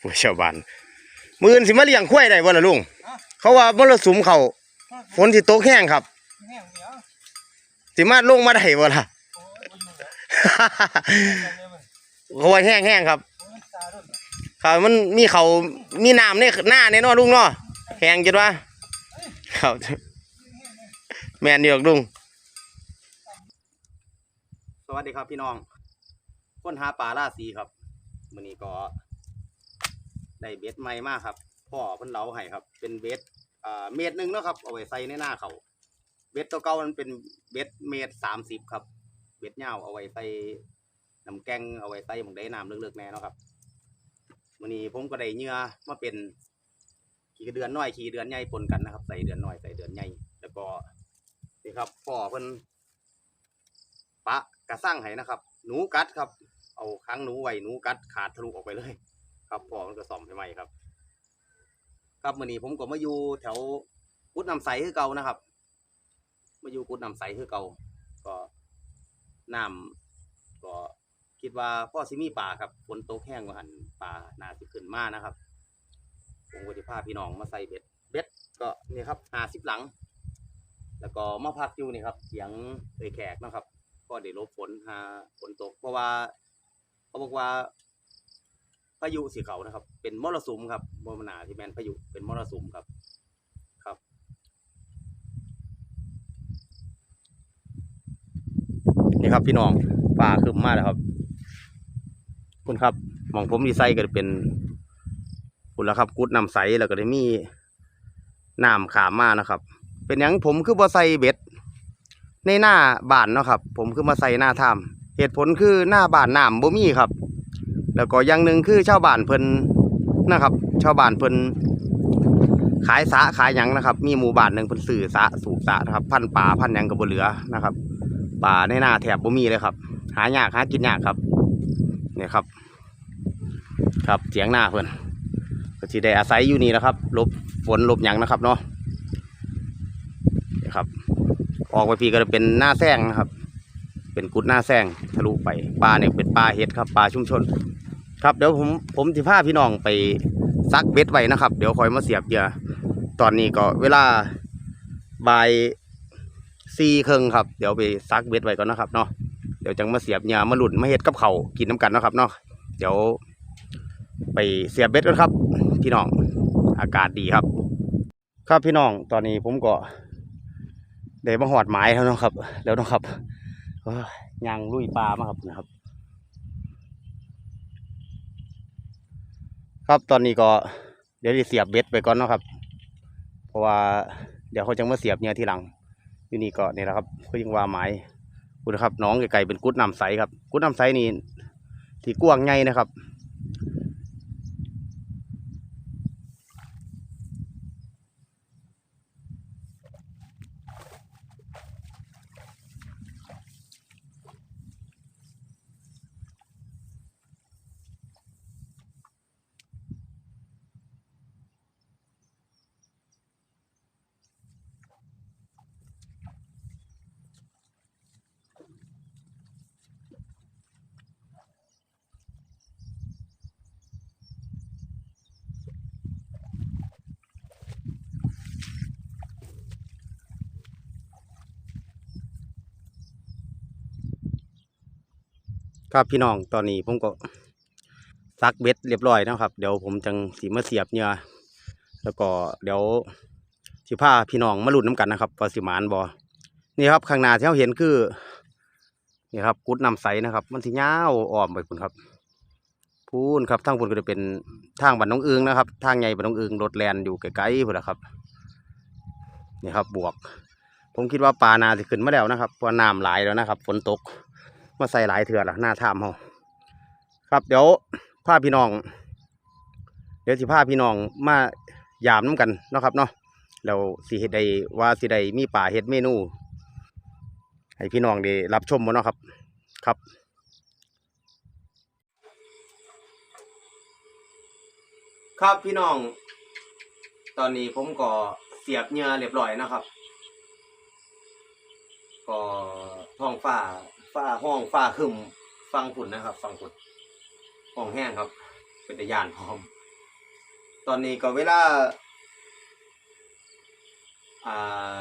ผู้ชาวบ้านมืออื่นสิมาเลี้ยงควายได้บ่ล่ะลุง เขาว่ามรสุมเขาฝนสิตกแห้งครับแห้งเดียวสิมาลงมาได้บ่ล่ะโอ้ยมันอยู่แล้วกันเลยมันเขาว่าแห้งแห้งครับมันตารุ่นครับมันมีเขามีน้ำในหน้าในเนอลุงเนาะแห้งจัดว่าครับ แม่นเดียวลุง สวัสดีครับพี่น้องค้นหาปลาล่าสีครับ มื้อนี้ก็ ได้เบ็ดใหม่มากครับพ่อเพิ่นเล้าให้ครับ เป็นเบ็ดอ่าเมตรหนึ่งเนาะครับเอาไว้ใส่ในหน้าเขาเบ็ดตัวเก่ามันเป็นเบ็ดเมตรสามสิบครับ เบ็ดยาเอาไว้ใส่น้ำแกงเอาไว้ใส่หมองได้น้ำเลึกๆแน่เนาะครับมื้อนี้ผมก็ได้เหยื่อมาเป็นขี่เดือนน้อยขี่เดือนใหญ่ปนกันนะครับ ใส่เดือนน้อยใส่เดือนใหญ่แล้วก็นี่ครับพ่อเพิ่นปะกระสั่งให้นะครับ หนูกัดครับ เอาค้างหนูไว้หนูกัดขาดทะลุออกไปเลย ครับพอมันก็ซ่อมให้ใหม่ครับ ครับมื้อนี้ผมก็มาอยู่แถวกุดน้ำใสคือเก่านะครับ มาอยู่กุดน้ำใสคือเก่าก็น้ำก็คิดว่าพ่อสิมีป่าครับฝนตกแห้งกว่าหันป่านาสิขึ้นมานะครับผมก็จะพาพี่น้องมาใส่เบ็ดเบ็ดก็นี่ครับหาสิบหลัง แล้วก็มาพักอยู่นี่ครับเสียงเอยแขกนะครับ ก็ได้หลบฝนหาฝนตกเพราะว่าเขาบอกว่า พายุสีเขานะครับ เป็นมรสุมครับบนนาที่แมนพายุเป็นมรสุมครับ ครับ นี่ครับพี่น้องป่าขึ้นมาแล้วครับ คุณครับมองผมดีไซน์ก็เป็นคุณแล้วครับกุดน้ำใสแล้วก็ได้มีน้ำขามมานะครับ เป็นหยังผมคือบ่ใส่เบ็ด ในหน้าบานเนาะครับ ผมคือมาใส่หน้าถ้ำเหตุผลคือหน้าบานน้ำบ่มีครับ แล้วก็อย่างหนึ่งคือชาวบ้านเพิ่นนะครับ ชาวบ้านเพิ่นขายสะขายหยังนะครับ มีหมู่บ้านหนึ่งเพิ่นสื่อสะสูบสะนะครับ พันป่าพันหยังก็บ่เหลือนะครับ ป่าในหน้าแถบบ่มีเลยครับ หายากหากินยากครับเนี่ยครับ ครับเสียงหน้าเพิ่นก็สิได้อาศัยอยู่นี่นะครับลบฝนลบหยังนะครับเนาะนี่ครับ ออกไปพีก็จะเป็นหน้าแซงนะครับ เป็นกุดหน้าแซงทะลุไปปลาเนี่ยเป็นปลาเห็ดครับปลาชุมชน ครับเดี๋ยวผมผมสิพาพี่น้องไปซักเบ็ดไว้นะครับ เดี๋ยวคอยมาเสียบเหยื่อตอนนี้ก็เวลาบ่ายสี่ครึ่งครับ เดี๋ยวไปซักเบ็ดไว้ก่อนนะครับเนาะเดี๋ยวจังมาเสียบเหยื่อมาหลุดมาเห็ดกับเขากินน้ำกันนะครับเนาะเดี๋ยวไปเสียบเบ็ดกันครับ พี่น้องอากาศดีครับ ครับพี่น้องตอนนี้ผมก็ได้มาหอดหมายแล้วนะครับ แล้วนะครับยยางลุยปลามาครับนะครับ ครับตอนนี้ก็เดี๋ยวจะเสียบเบ็ดไปก่อนนะครับ เพราะว่าเดี๋ยวเขาจะมาเสียบเนี่ยทีหลังอยู่นี่ก็นี่แหละครับเขายังว่าหมายคุณครับน้องไก่เป็นกุดน้ำใสครับกุดน้ำใสนี่ที่กว้างไงนะครับ ครับพี่น้องตอนนี้ผมก็ซักเบ็ดเรียบร้อยนะครับ เดี๋ยวผมจังสีมาเสียบเหงื่อแล้วก็เดี๋ยวสิพาพี่น้องมาลุ้นน้ำกันนะครับว่าสิหมานบอนี่ครับข้างหน้าที่เราเห็นคือนี่ครับกุดน้ำใสนะครับ มันสิยาอ้อมไปคุณครับ พูนครับทางพูนก็จะเป็นทางบันน้องอึงนะครับ ทางใหญ่บันน้องอึงรถแลนอยู่ไกลๆพุ่นนะครับนี่ครับบวก ผมคิดว่าปลานาสิขึ้นมาแล้วนะครับเพราะน้ำหลายแล้วนะครับ ฝนตก มาใส่หลายเถื่อละหน้าถ้ำเฮาครับเดี๋ยวพาพี่น้อง เดี๋ยวสิพาพี่น้องมายามน้ำกันเนาะครับเนาะแล้วสิเฮ็ดได้ว่าสิได้มีป่าเฮ็ดเมนู ให้พี่น้องได้รับชมบ่เนาะครับ ครับครับพี่น้อง ตอนนี้ผมก็เสียบเหงื่อเรียบร้อยนะครับ ก็ท้องฟ้า ฟ้าห้องฟ้าครึมฟังฝุ่นนะครับ ฟังฝุ่นห้องแห้งครับ เป็นตะยานพร้อม ตอนนี้ก็เวลาอ่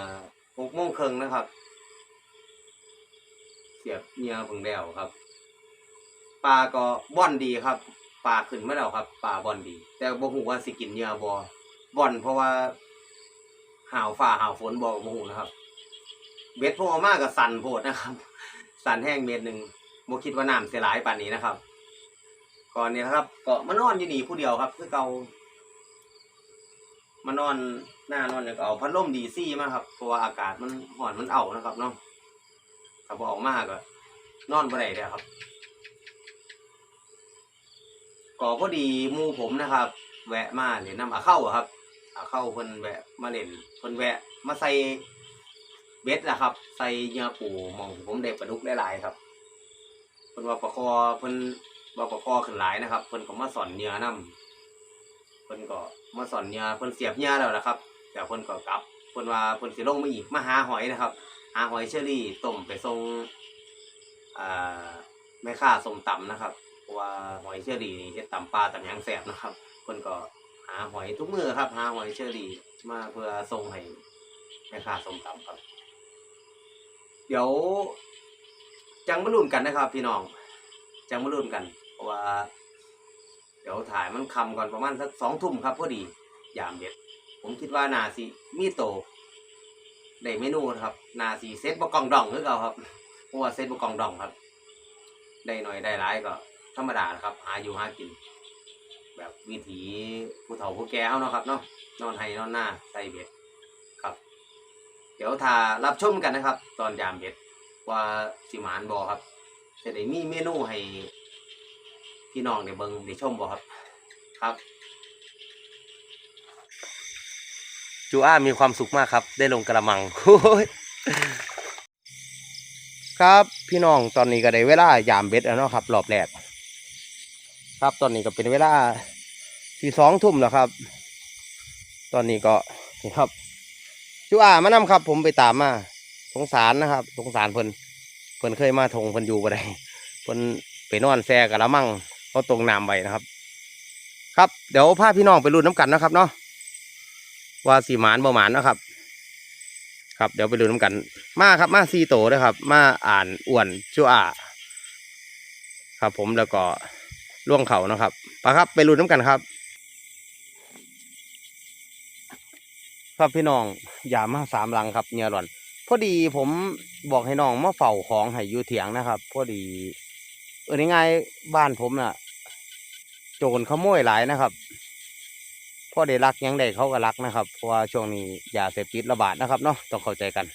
าหกโมงครึ่งนะครับ เสียบเหงียเพิ่งแล้วครับปลาก็บ่อนดีครับปลาขึ้นมาแล้วครับปลาบ่อนดี แต่บ่ฮู้ว่าสิกินเหงียบ่บ่อนเพราะว่าหาวฟ้าหาวฝนบ่บ่ฮู้นะครับเบ็ดพวกมากก็สั่นโพดนะครับ สั่นแห้งเม็ดหนึ่งบ่คิดว่าน้ำเสียหลายป่านนี้นะครับ ก่อนนี้นะครับเก็มานอนอยู่นี่ผู้เดียวครับ คือเกามานอนหน้านอนแล้วก็เอาพัดลมดีซี่มาครับเพราะว่าอากาศมันห่อนมันเอานะครับเนาะถ้าบออกมากก็นอนบ่ได้เลยครับก็พอดีมูผมนะครับ แวะมาเล่นน้ำอาเข้าครับอาเข้าเพิ่นแวะมาเล่นเพิ่นแวะ มาใส่ เบ็ดนะครับ ใส่เหยื่อปูหมองผมได้ปลาดุกหลายๆครับเพิ่นว่าปลาคอเพิ่นว่าปลาคอขึ้นหลายนะครับเพิ่นก็มาสอนเหยื่อนํเพิ่นก็มาสอนเหยื่อเพิ่นเสียบเหยื่อแล้วนะครับแต่เพิ่นก็กลับเพิ่นว่าเพิ่นสิลงมาอีกมาหาหอยนะครับ หาหอยเชอรี่ต้มไปส่งอ่าแม่ค้าส้มตำนะครับเพราะว่าหอยเชอรี่นี่เฮ็ดตำปลาตำหยังแซ่บนะครับเพิ่นก็หาหอยทุกมือครับ หาหอยเชอรี่มาเพื่อส่งให้แม่ค้าส้มตำครับ เดี๋ยว จังมาลุ้นกันนะครับ พี่น้อง จังมาลุ้นกันเพราะว่า เดี๋ยวถ่ายมันคำก่อนประมาณสักสองทุ่มครับพอดียามเด็ด ผมคิดว่านาสิมีโตได้เมนูนะครับ นาสีเซตบะกองดองหรือเปล่าครับเพราะว่าเซตบะกองดองครับ ได้หน่อยได้หลายก็ ธรรมดาครับ หาอยู่หากิน แบบวิถีผู้เฒ่าผู้แก่เขาเนาะครับเนาะนอนไห้นอนหน้าใส่เบ็ด เดี๋ยวถ้ารับชมกันนะครับ ตอนยามเบ็ดว่าสิหมานบอครับจะได้มีเมนูให้พี่น้องได้เบิ่งได้ชมบ่ครับ ครับ จูอ้ามีความสุขมากครับ ได้ลงกระมัง ครับพี่น้องตอนนี้ก็ได้เวลายามเบ็ดแล้วเนาะครับรอบแรกครับตอนนี้ก็เป็นเวลาที่สองทุ่มแล้วครับ ตอนนี้ก็นี่ครับ จูอามานำครับ ผมไปตามมา สงสารนะครับ สงสารเพิ่นเพิ่นเคยมาทงเพิ่นอยู่บ่ได้เพิ่นไปนอนแซ่กับละมั่งเขาตรงน้ำไว้นะครับ ครับเดี๋ยวพาพี่น้องไปรุ่นน้ำกันนะครับเนาะว่าสีหมานบ่หมานนะครับ ครับเดี๋ยวไปดูน้ำกัน มาครับมาซีโตด้วยครับ มาอ่านอ้วนชั่วอาครับ ผมแล้วก็ล่วงเขานะครับไปครับ ไปดูน้ำกันครับ ครับพี่น้องอย่ามาสามหลังครับเนี่ยหล่อนพอดีผมบอกให้น้องมาเฝ้าของให้อยู่เถียงนะครับ พอดี เออง่ายๆบ้านผมน่ะ โจรขโมยหลายนะครับพ่อได้รักยังได้เขาก็รักนะครับเพราะว่าช่วงนี้ยาเสพติดระบาดนะครับเนาะต้องเข้าใจกัน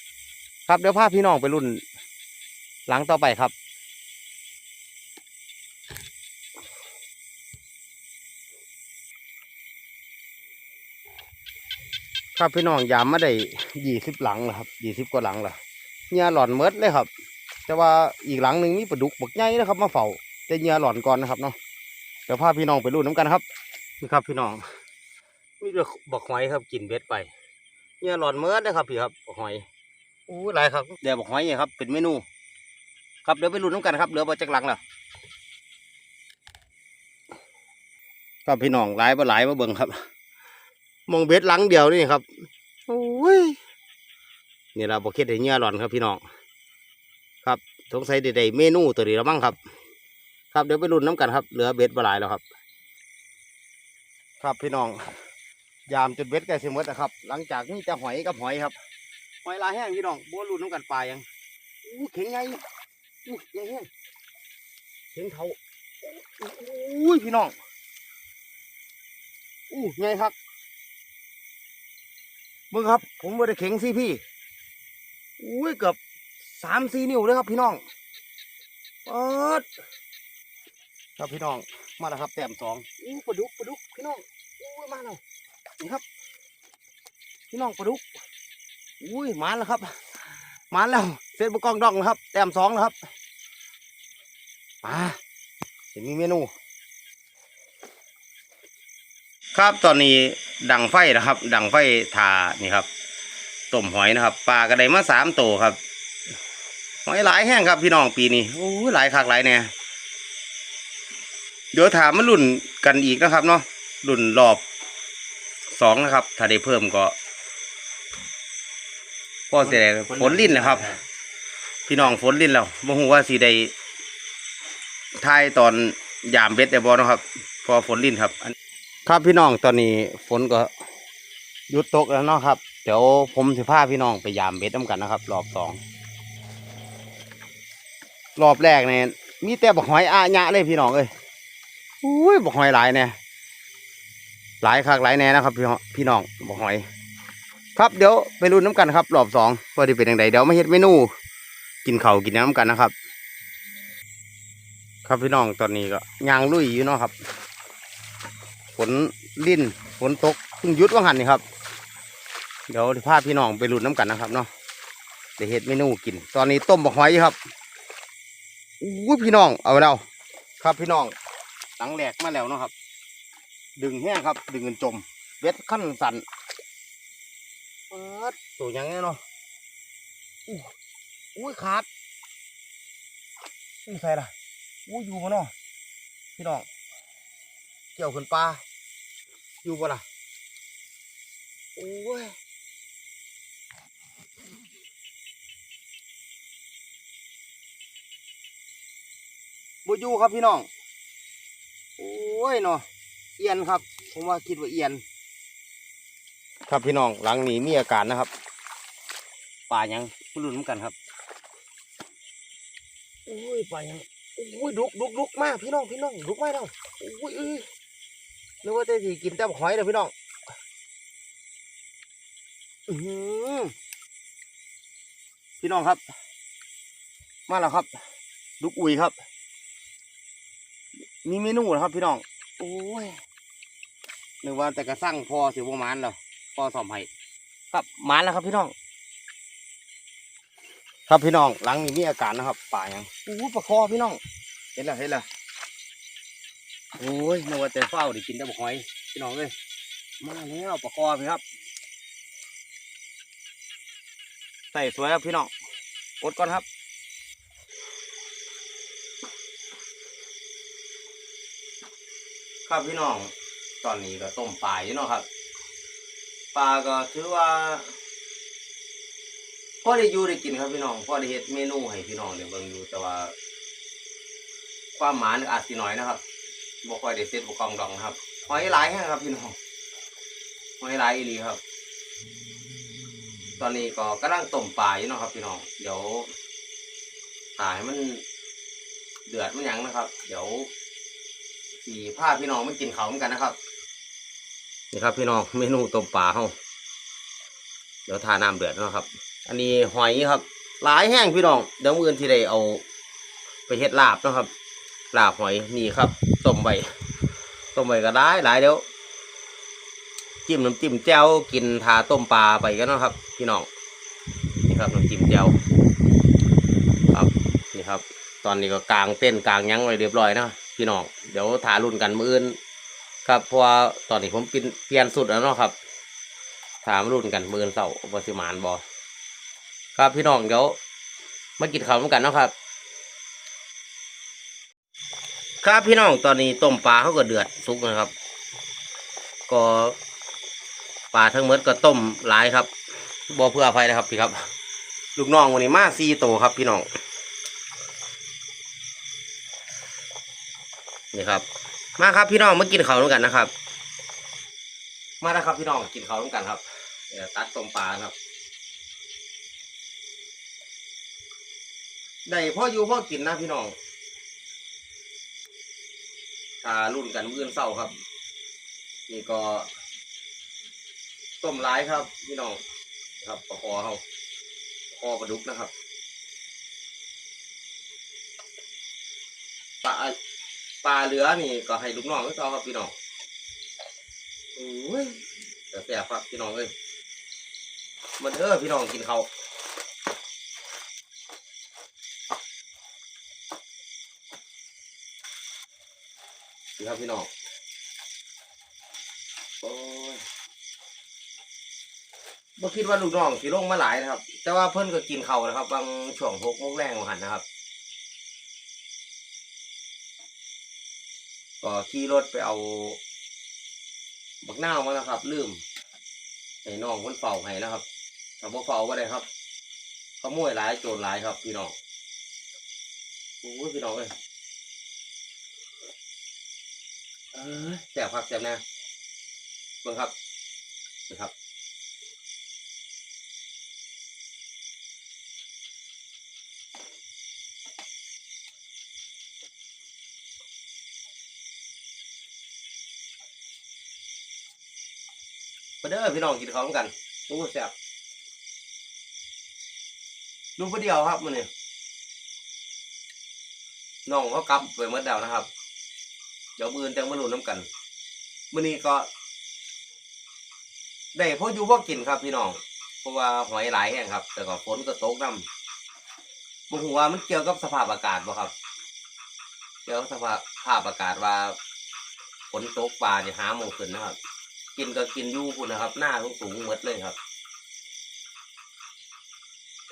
ครับเดี๋ยวพาพี่น้องไปรุ่น หลังต่อไปครับ ครับพี่น้องยามมาได้ยี่สิบหลังแล้วครับยี่สิบกว่าหลังแล้วเหงื่อหล่อนเมดเลยครับ แต่ว่าอีกหลังหนึ่งมีปลาดุกบักใหญ่นะครับ มาเฝ้าแต่เหงื่อหล่อนก่อนนะครับเนาะเดี๋ยวพาพี่น้องไปรุ่นน้ำกันครับนี่ครับพี่น้องมีแต่บักหอยครับกินเบ็ดไปเนี่ยหลอนเมื่อนะครับพี่ครับบักหอยอู้หลายครับเดี๋ยวบักหอยเนี่ยครับเป็นเมนู ครับเดี๋ยวไปลุ้นน้ำกันครับเหลือบ่จักหลังแล้วครับพี่น้องหลายบ่หลายมาเบิ่งครับ มองเบ็ดหลังเดียวนี่ครับโอ้ยนี่เราบอกคิดให้เนี่ยหลอนครับพี่น้องครับสงสัยได้ได้เมนูตัวนี้แล้วมั้งครับ ครับเดี๋ยวไปลุ้นน้ำกันครับ เหลือเบ็ดบ่หลายแล้วครับ ครับพี่น้อง ยามจุดเบ็ดใกล้สิหมดนะครับ หลังจากนี้จะหอยกับหอยครับหอยลายแห้งพี่น้องบัวรุ่นน้ำกันปลายังอู้เข็งไงอู้ใหญ่แห้งเข็งเท่าอู้ยพี่น้องอู้ใหญ่ครับ มึงครับ ผมบ่ได้เข็งสิพี่อุ้ยเกือบสามสี่นิ้วเลยครับพี่น้องปอดครับพี่น้องมาแล้วครับแต้มสองอู้ปลาดุกปลาดุกพี่น้องอู้ยมาแล้วนี่ครับ พี่น้องปลาดุกอุ้ยมาแล้วครับ มาแล้วเสร็จบุกองดองแล้วครับ แต้มสองแล้วครับมาจะมีเมนู ครับตอนนี้ดังไฟนะครับ ดังไฟทานี่ครับต้มหอยนะครับปลากระไดมาสามตัวครับหอยหลายแห้งครับพี่น้องปีนี้โอ้หลายคักหลายแน่เดี๋ยวถามมาลุ่นกันอีกนะครับเนาะลุ่นรอบสองนะครับ ถ้าได้เพิ่มก็พ่อเสียฝนลิ้นนะครับ พี่น้องฝนลิ้นแล้วบ่ฮู้ว่าสิได้ทายตอนยามเบ็ดได้บ่เนะครับ พอฝนลิ้นครับ ครับพี่น้องตอนนี้ฝนก็หยุดตกแล้วเนาะครับ เดี๋ยวผมสิพาพี่น้องไปยามเบ็ดน้ำกันนะครับ รอบสองรอบแรกเนี่ยมีแต่บักหอยอาญะเลยพี่น้องเอ้ยอุ้ยบักหอยหลายเนี่ยหลายคักหลายแน่นะครับพี่พี่น้องบักหอย ครับเดี๋ยวไปรุ่นน้ำกันครับ รอบสองว่าจะเป็นยังไงเดี๋ยวมาเฮ็ดเมนู กินเข้ากินน้ำกันนะครับ ครับพี่น้องตอนนี้ก็ยางลุยอยู่เนาะครับ ฝนลิ้นฝนตกเพิ่งยุดว่าหันนี่ครับ เดี๋ยวพาพี่น้องไปรุ่นน้ำกันนะครับเนาะเดี๋ยวเฮ็ดเมนูกิน ตอนนี้ต้มบักหอยครับอู้พี่น้องเอาแล้วครับพี่น้องหลังแหลกมาแล้วเนาะครับ ดึงแห้งครับ ดึงเงินจมเบ็ดขั้นสันเปิดตัวยังไงเนาะอู้อุ้ยขาดนี่ใส่ละอู้อยู่บ่เนาะพี่น้อง เกี่ยวขึ้นปลาอยู่บ่ล่ะโอ้ยบ่อยู่ครับพี่น้อง โอ้ยเนาะเอียนครับ ผมว่าคิดว่าเอียน ครับพี่น้องหลังนี้มีอาการนะครับ ป่ายังไม่รู้เหมือนกันครับโอ้ยป่ายังโอ้ยดุกดุกดุกมากพี่น้องพี่น้องดุกมากแล้วโอ้ยเอ้ย นึกว่าจะสิกินแต่หอยเลยพี่น้องอือพี่น้องครับ มาแล้วครับดุกอุยครับ มีเมนูเหรอครับ พี่น้อง โอ้ยนึกว่าแต่กระสั่งพอสิบประมาณแล้วพอสอมให้ครับหมานแล้วครับพี่น้อง ครับพี่น้องหลังนี้มีอาการนะครับป่ายังโอ้ปลาคอพี่น้อง เห็นแล้วเห็นแล้ว โอ้ยนว่าแต่เฝ้าด้กินแต่บกหอยพี่น้องเอ้ยมาแล้วปลาคอพี่ครับใส่สวยครับพี่น้องอดก่อนครับครับพี่น้องตอนนี้ก็ต้มปลาอยู่เนาะครับปลาก็ถือว่าพ่อได้อยู่ได้กินครับพี่น้องพ่อได้เฮ็ดเมนูให้พี่น้องได้เบิ่งอยู่แต่ว่า ความหมานอาจสิน้อยนะครับ บ่ค่อยได้เซ็ตบ่กองดองนะครับหอยหลายแห้งครับพี่น้องหอยหลายอีหลีครับ ตอนนี้ก็กำลังต้มปลาอยู่เนาะครับ พี่น้องเดี๋ยวตาให้มันเดือดมันยังนะครับ เดี๋ยวสีผ้าพี่น้องไม่กินเขาเหมือนกันนะครับนี่ครับ พี่น้องเมนูต้มปลาเฮาเดี๋ยวทาน้ำเดือดเนาะครับ อันนี้หอยครับ หลายแห้งพี่น้องเดี๋ยวมื้ออื่นที่ได้เอาไปเฮ็ดลาบนะครับ ลาบหอยนี่ครับต้มใบต้มใบก็ได้หลายเดี๋ยวจิ้มน้ำจิ้มแจ่วกินทาต้มปลาไปกันนะครับ พี่น้องนี่ครับน้ำจิ้มแจ่วครับนี่ครับ ตอนนี้ก็กางเต้นท์กางยั้งไว้เรียบร้อยนะพี่น้องเดี๋ยวถารุ่นกันมืออื่น ครับเพราะตอนนี้ผมเปลี่ยนสุดแล้วเนาะครับ ถามรุ่นกันมืออื่นเสาร์บสิมานบอครับพี่น้องเดี๋ยวมากินข้าวกันนะครับ ครับพี่น้องตอนนี้ต้มปลาเขาก็เดือดสุกนะครับ ก็ปลาทั้งหมดก็ต้มหลายครับบ่เพื่ออภัยนะครับพี่ครับ ลูกน้องวันนี้มาซีโตครับพี่น้องนี่ครับ มาครับพี่น้องมากินเขาด้วยกันนะครับ มาแล้วครับพี่น้องกินเขาด้วยกันครับตัดต้มปลาครับได้พ่ออยู่พ่อกินนะพี่น้อง ตารุ่นกันมื้ออนเศร้าครับ นี่ก็ ต้มร้ายครับพี่น้องครับปลาคอเขาคอปลาดุกนะครับปลาปลาเหลือนี่ก็ให้ลูกน้องก็ต่อครับพี่น้องโอ้ยแต่แสบครับพี่น้องเอ้ยมันเออพี่น้องกินเขา นี่ครับพี่น้องโอ้ยบ่คิดว่าลูกน้องสิลงมาหลายนะครับ แต่ว่าเพิ่นก็กินเขานะครับ บางช่วงหกโมงแรงของหันนะครับ ก็ขี่รถไปเอาบักหน้ามาแล้วครับ ลืมให้น้องคนเฝ้าให้นะครับถ้าบ่เฝ้าบ่ได้ครับขโมยหลายโจรหลายครับ พี่น้องโอ้ยพี่น้องเอ้ย เอ้ยแซ่บครับแซ่บน่เบิ่งครับนะครับมาเด้อพี่น้องกินข้าวกันโอ้แซ่บลูกผู้เดียวครับมันเนี่ยน้องเขากลับไปเมื่อเดาวนะครับ เดี๋ยวมืออนจังมาลุ้นน้ำกันมื้อนี้ก็ ได้พออยู่พอกินครับพี่น้องเพราะว่าหอยหลายแห้งครับ แต่ก็ฝนก็ตกน้ำบ่ฮู้ว่ามันเกี่ยวกับสภาพอากาศบ่ครับ เกี่ยวกับสภาพภาพอากาศว่าฝนตกปลาจะหาหมงขึ้นนะครับ กินก็กินอยู่พุ่นะครับ หน้าสูงสูงๆหมดเลยครับ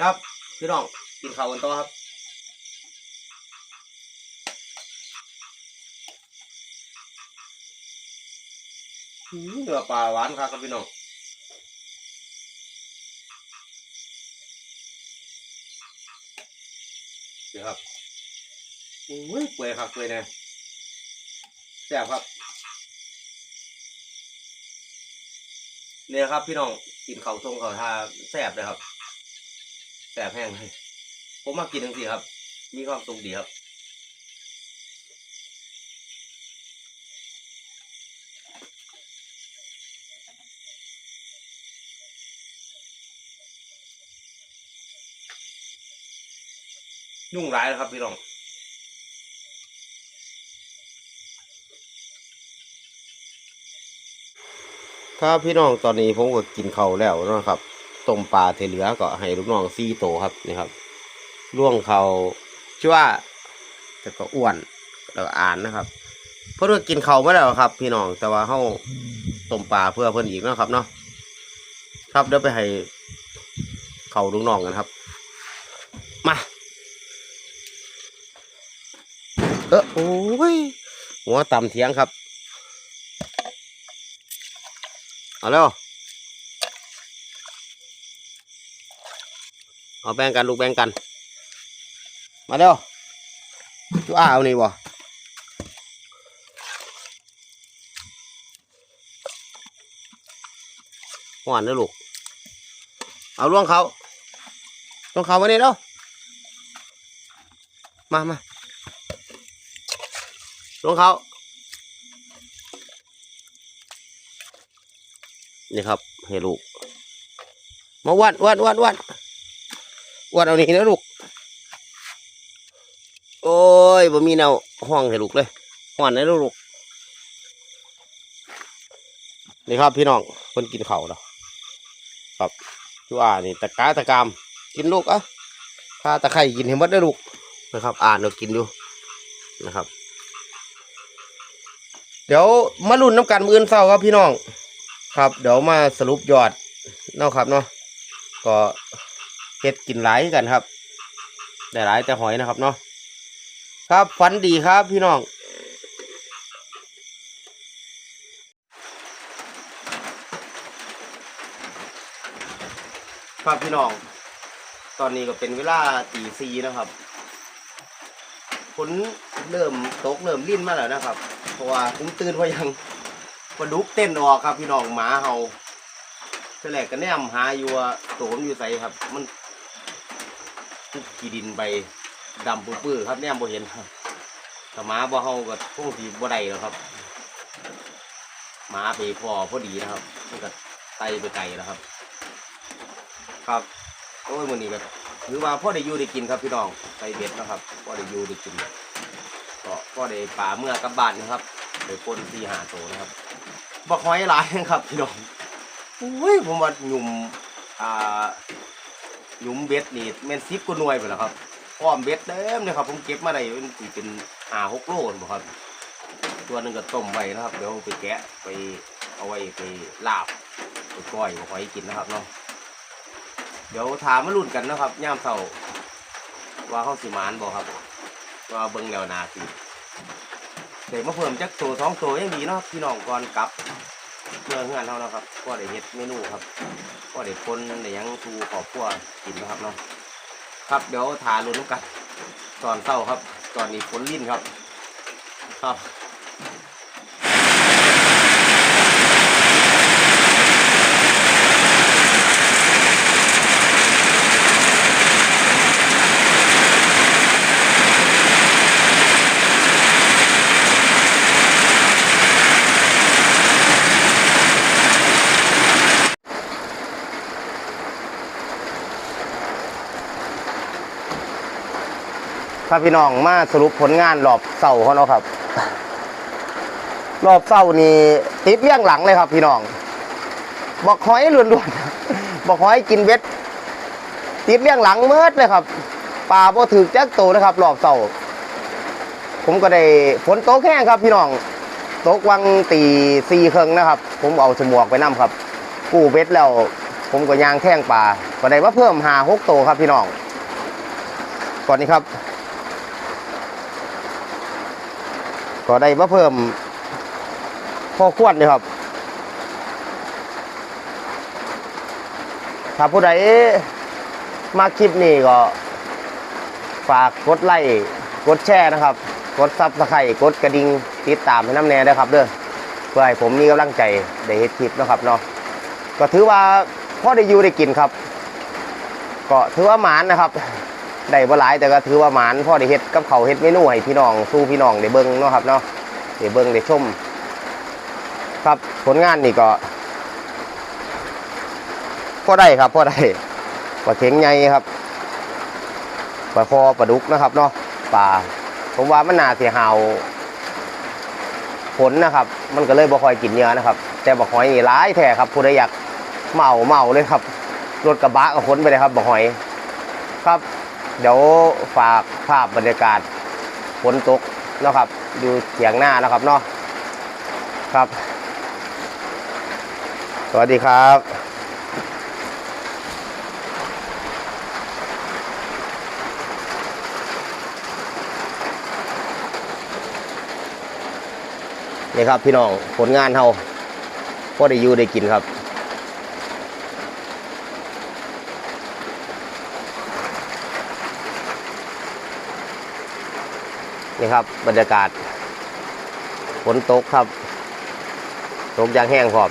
ครับพี่น้องกินข้าวกันต่อครับ เนื้อปลาหวานครับพี่น้องเดี๋ยวครับโอ้ยเปื่อยครับเปื่อยแน่แซ่บครับเนี่ยครับ พี่น้องกินเขาวทงเขาทาแซ่บเลยครับแซ่บแห้งเลยผมมากินทั้งสี่ครับ มีความสุขดีครับ ยุ่งร้ายแล้วครับพี่น้องครับพี่น้องตอนนี้ผมก็กินเขาแล้วนะครับต้มปลาเทเหลือก็ให้ลูกน้องซี่โตครับนี่ครับล่วงเขาชื่อว่าแต่ก็อ้วนแล้วอ่านนะครับ เพื่อกินเขาไม่แล้วครับ พี่น้องแต่ว่าเขาต้มปลาเพื่อเพิ่นอีกนะครับเนาะครับเดี๋ยวไปให้เขาลูกน้องกันครับ มา เออโอ้ยหัวต่ำเทียงครับ เอาเร็วเอาแบ่งกัน ลูกแบ่งกัน มาเร็วจูอ้าเอานี่บ่หวานเด้อลูก เอาล่วงเขาล่วงเขามานี่เร็วมามา ล่วงเขานี่ครับให้ลูก มาวัดวัดวัดวัดวัดเอานี่นะลูก โอ้ยบ่มีแนวห้องให้ลูกเลยห้อนเลยลูกนี่ครับพี่น้องคนกินเข้าวแล้วครับจูอ่านี่ตะกาตะกามกินลูกอะข้าตะไคร่กินให้หมดได้ลูกนะครับ อ่านเรากินดูนะครับ เดี๋ยวมาลุ้นน้ำกันมืออื่นเศร้าครับพี่น้อง ครับ เดี๋ยวมาสรุปยอดเนาะครับเนาะก็เฮ็ดกินหลายกันครับ ได้หลายแต่หอยนะครับเนาะครับฝันดีครับพี่น้องครับพี่น้อง ตอนนี้ก็เป็นเวลาตีซีนะครับฝนเริ่มตกเริ่มลิ่นมาแล้วนะครับ เพราะว่าผมตื่นเพราะยังปลาดุกเต้นออกครับพี่น้องหมาเห่าเสแลกก็แนมหาอยู่ว่าโตมอยู่ใสครับ มันทุกขี้ดินไปดำปื้อๆครับแนมบ่เห็นครับถ้าหมาบ่เห่าก็คงสิบ่ได้แล้วครับหมาไปพอพอดีนะครับมันก็ไตไปไกลแล้วครับ ครับโอ้ยมือนี้ก็ถือว่าพ่อได้อยู่ได้กินครับพี่น้องไตเบ็ดนะครับพ่อได้อยู่ได้กิน ก็ได้ป่าเมื่อกลับบ้านนะครับไปปนที่หาโตนะครับบักหอยหลายครับพี่น้องโอ้ยผมว่าหยุ่มอ่าหยุ่มเบ็ดนี่แม่นซิบกว่าหน่วยไปแล้วครับพร้อมเบ็ดเต็มเลยครับ ผมเก็บมาได้เป็นสิเป็นหาหกโลบ่ครับตัวหนึ่งก็ต้มไว้นะครับ เดี๋ยวไปแกะไปเอาไว้ไปลาบไปก้อยกหอยกินนะครับเนาะเดี๋ยวถามมาลุ้นกันนะครับย่ามเช้าว่าเขาสิมานบ่ครับ ว่าเบิ่งแล้วนาสิ เดี๋ยวมาเพิ่มจักตัวสองตัวยังดีเนาะพี่น้องก่อนกลับเพื่อเงื่อนเท่านะครับก็ได้เฮ็ดเมนูครับ ก็ได้คนได้หยังทูขอบพัวกินนะครับเนาะครับเดี๋ยวทาลุ้นกัน ตอนเศร้าครับ ตอนนี้ฝนลิ้นครับ ครับ ครับพี่น้องมาสรุปผลงานรอบเสาเขาเนาะครับ รอบเสานี่ติดเลี้ยงหลังเลยครับ พี่น้อง บอกหอยล้วนๆบอกหอยกินเบ็ดติดเลี้ยงหลังเมิดเลยครับปลาบ่ถือจักโตนะครับ รอบเสาผมก็ได้ฝนตกแห้งครับ พี่น้องตกวังตีสี่ครึ่งนะครับ ผมเอาสมวกไปนํครับ กู้เบ็ดแล้ว ผมก็ยางแท่งปลาก็ได้มาเพิ่มหาหกโตครับพี่น้องก่อนนี้ครับ ก็ได้มาเพิ่มพอควรเลยครับ ถ้าผู้ใดมาคลิปนี้ก็ ฝากกดไลค์กดแชร์นะครับ กดซับสไครต์กดกระดิ่งติดตามให้น้ำแน่ด้วยครับเด้อเพื่อให้ผมมีกำลังใจได้เฮ็ดคลิปนะครับเนาะก็ถือว่าพ่อได้อยู่ได้กินครับ ก็ถือว่าหมานนะครับ ได้บ่หลายแต่ก็ถือว่าหมานพ่อได้เฮ็ดกับเขาเฮ็ดเมนูให้พี่น้องสู้พี่น้องได้เบิ่งเนาะครับเนาะได้เบิ่งได้ชม ครับผลงานนี่ก็พ่อได้ครับพ่อได้ปลาเข็งใหญ่ครับปลาคอปลาดุกนะครับเนาะปลาผมว่ามันน่าเสียหาวผลนะครับ มันก็เลยบ่คอยกินเนื้อนะครับ แต่บักหอยนี่ร้ายแท้ครับผู้ใดอยากเมาเมาเลยครับรถกระบะก็ขนไปเลยครับบักหอย ครับ เดี๋ยวฝากภาพบรรยากาศฝนตกนะครับอยู่เถียงหน้านะครับเนาะครับ สวัสดีครับนี่ครับพี่น้องผลงานเฮาพอได้อยู่ได้กินครับ นี่ครับ บรรยากาศฝนตกครับ ตกอย่างแห้งพร้อม